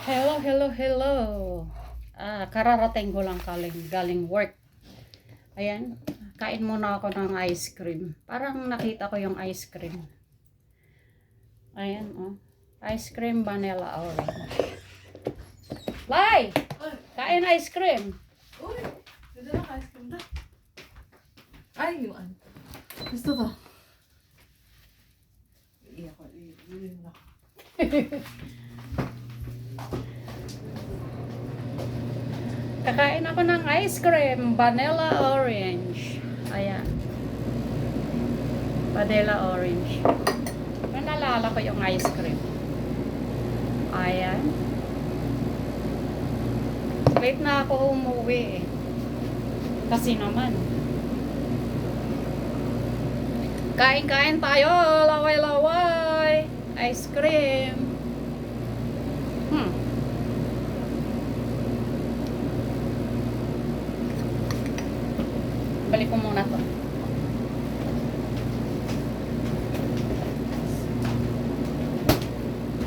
Hello, hello, hello. Ah, kararating ko lang galing, galing work. Ayan, kain muna ako ng ice cream. Parang nakita ko yung ice cream. Ayan, oh. Ice cream vanilla orange. Lai! Kain ice cream. Uy! Ganda na ice cream na. Ay, ano. Gusto ko. Iiyak ko. Iiyak na. Kakain ako ng ice cream, vanilla orange. Ayan. Vanilla orange. Nalala ko yung ice cream. Ayan. Late na ako umuwi eh. Kasi naman. Kain-kain tayo, laway-laway. Ice cream. Hmm. Balik ko muna to.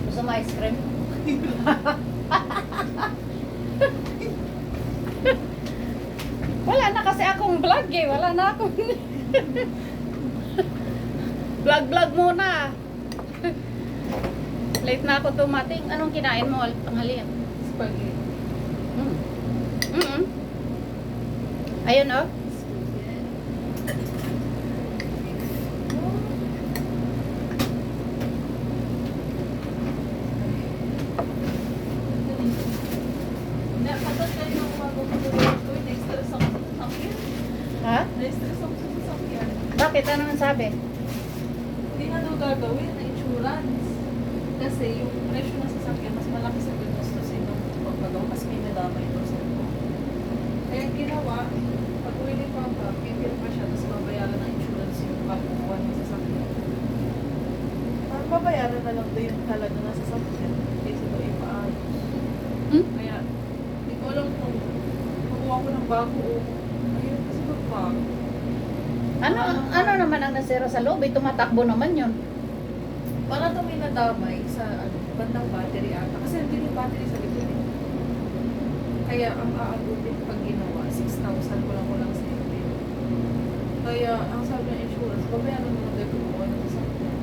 Gusto mo ice cream? Wala na kasi akong vlog eh. Wala na akong... vlog vlog muna. Late na ako tumating. Anong kinain mo? Tanghalian. Spaghetti. Mm. Mm Ayun oh. Ha? Bakit? Ano ang sabi? Hindi nga daw gagawin na. Kasi yung presyo ng sasakyan, mas malaki sa gastusin ng pagpagawa kasi may nadamay daw sa ito. Kaya ginawa, pag uwi ni Papa, pipil pa siya, tapos babayaran ng insurance yung pagkukuha ng sasakyan. Parang babayaran na lang daw yung halaga ng sasakyan kaysa daw ipaayos. Hmm? Kaya, hindi ko alam kung kukuha ko ng bago o ayun kasi magbago. Ano ano naman ang nasira sa loob? Eh, tumatakbo naman yun. Para daw may nadamay sa ano, bandang battery ata. Kasi hindi yung battery sa likod eh. Kaya ang aabutin pag ginawa, 6,000 ko lang ko lang sa inyo. Kaya ang sabi ng insurance, babayaran mo na daw kumuha ng sasakyan.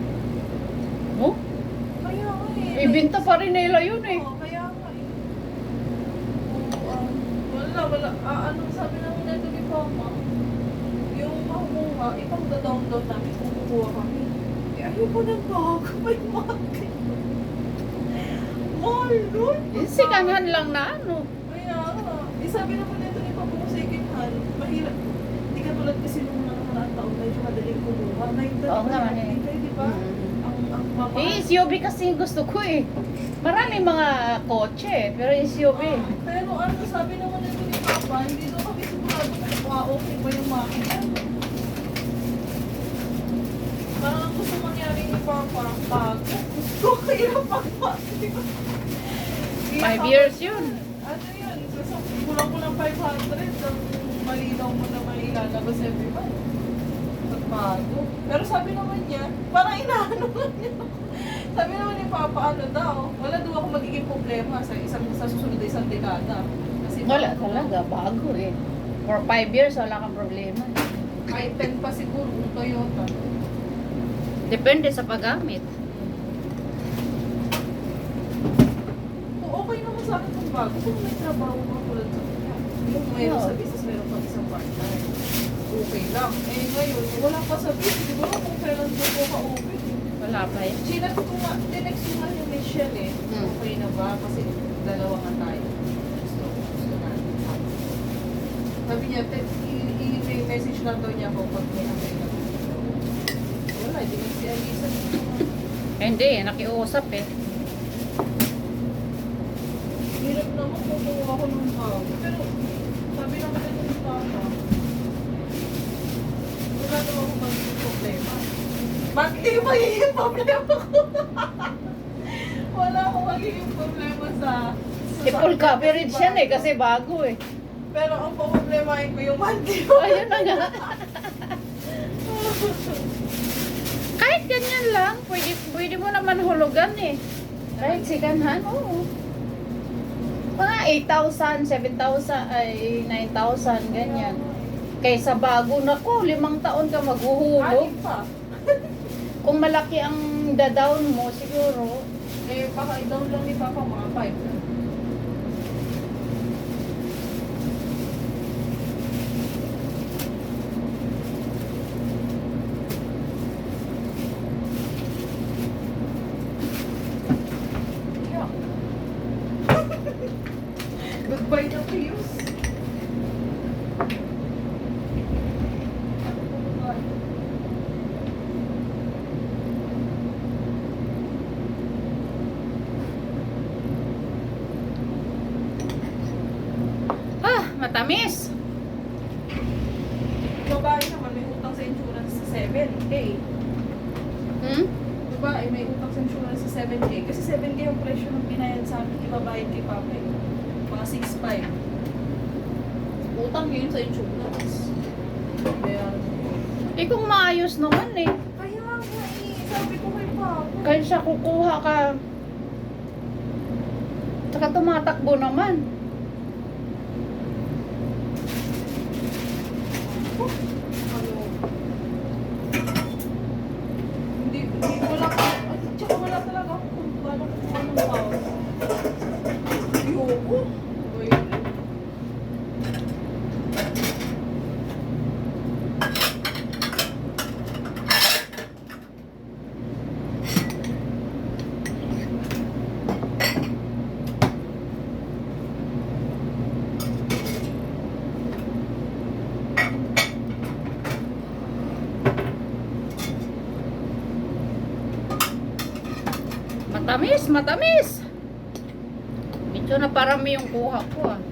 Oh? Kaya nga eh. Ibinta pa rin nila yun eh. Oo, kaya nga eh. Oo, ah, wala, wala. Ah, ano sabi namin nito ni Papa, yung makukuha, ipang download namin kung kukuha kami. Eh, ayoko ng bago, may market. Eh, second hand lang na ano. Kaya nga. Eh, sabi naman nito ni Pabong second hand, mahirap. Hindi ka tulad kasi nung nakaraan taon, medyo madaling kumuha. Oo nga, ano eh. Di ba? Mm. Ang, ang mapa. Eh, SUV kasi yung gusto ko eh. Maraming mga kotse, pero SUV. Ah, pero ano, sabi naman nito ni Papa, hindi daw kami sigurado kung ah, okay ba yung makina. Parang ang gusto mangyari ni Papa, pag gusto ko yung pagpapasip. 5 years yun. Ano yun? Kulang-kulang 500 ang malinaw mo na may ilalabas every month. Pagbago. Pero sabi naman niya, parang inaano nga niya Sabi naman ni Papa, ano daw, wala daw ako magiging problema sa isang sa susunod na isang dekada. Kasi wala talaga, bago eh. For 5 years, wala kang problema. Kahit 10 pa siguro, kung Toyota. Depende sa paggamit. Bago, kung may trabaho ka tulad sa. Yung Oo. sa business, mayroon pang isang part-time. Okay lang. Eh ngayon, wala pa sa business. Kung kailan ko ka-open. Wala pa eh. Ko nga, tinext ko nga yung Michelle eh. Okay na ba? Kasi dalawa nga tayo. Gusto, gusto natin. Sabi niya, te- i- i- may message lang daw niya ako pag may. Wala, hindi na si Alisa. Hindi, nakiusap eh. Hirap naman kukuha ako ng bago. Pero sabi naman ito ng papa, wala daw ako magiging problema. Bakit hindi magiging problema ko? wala akong magiging problema sa... sa Eh, full coverage yan eh, kasi bago eh. Pero ang problemahin ko yung monthly Ayun na nga. Kahit ganyan lang, pwede, pwede mo naman hulugan eh. Kahit sikanhan, oo. Mga 8,000, 7,000, ay 9,000, ganyan. Kaysa bago na ko, limang taon ka maghuhulog. Kung malaki ang dadown mo, siguro, Eh, baka i-down lang ni Papa mga 5 na. Goodbye na Pius. Matamis. Babae naman may utang sa insurance sa 7K. Hmm? Babae may utang sa insurance sa 7K. Kasi 7K yung presyo ng pinayad sa amin babae kay Papa eh. Mga 6.5. Utang yun sa insurance. Kaya, Eh kung maayos naman eh. kaya nga eh, sabi ko kay Papa. Kaya siya kukuha ka. Tsaka tumatakbo naman. Ano? Hindi, hindi wala ka. At tsaka wala talaga ako kung paano kung anong house. Ayoko. Ayoko. Matamis, matamis. Medyo na parami yung kuha ko ah.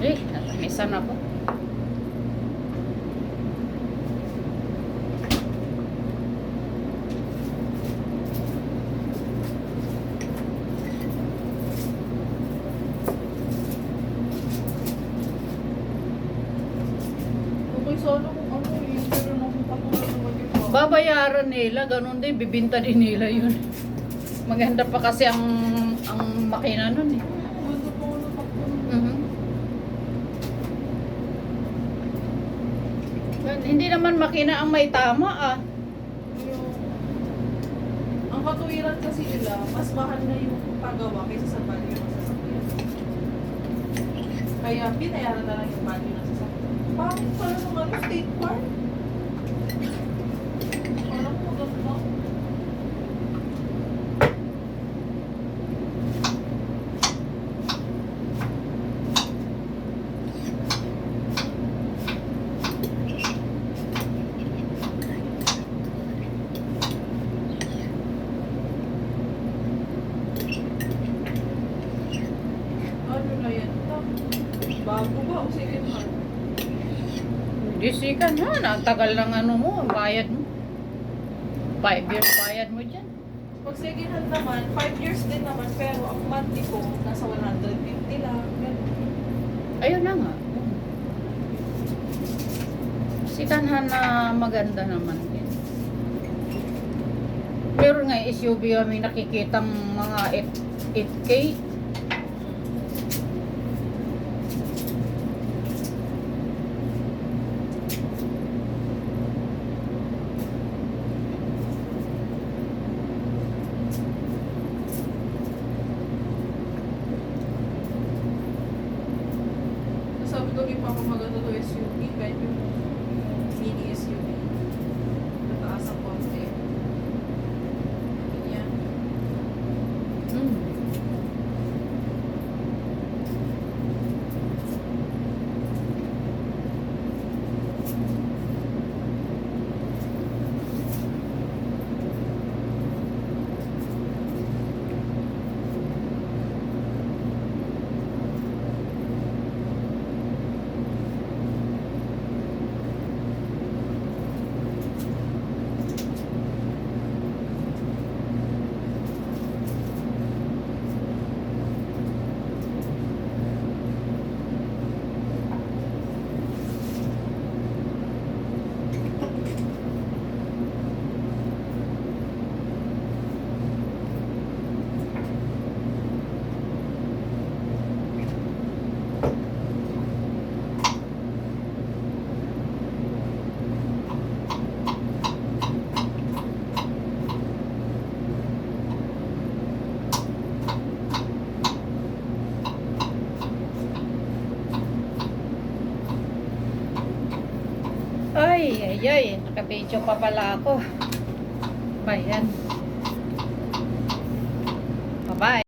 Eh, natamisan ako. Okay, solo kung ano yung pero nung patulad ng mag-iba. Babayaran nila, ganun din, bibinta din nila yun. Maganda pa kasi ang ang makina nun eh. Mhm. Gan- Hindi naman makina ang may tama ah. Ang katuwiran kasi nila, mas mahal na yung paggawa kaysa sa value. Kaya binayaran na lang yung value ng sasakyan. Bakit pala ng ano, state farm? Parang maganda. Ano na yan? Bago ba o second hand? Hindi sikan ha, ang tagal ng ano mo, bayad mo. Five years bayad mo dyan. Pag second naman, 5 years din naman, pero ang monthly ko, nasa 150 lang. Ayun na nga. Sikanhan na maganda naman din. Meron nga SUV kami nakikitang mga 8, 8K. Ay, ay, ay. Nakabidyo pa pala ako. Ba yan? Bye-bye.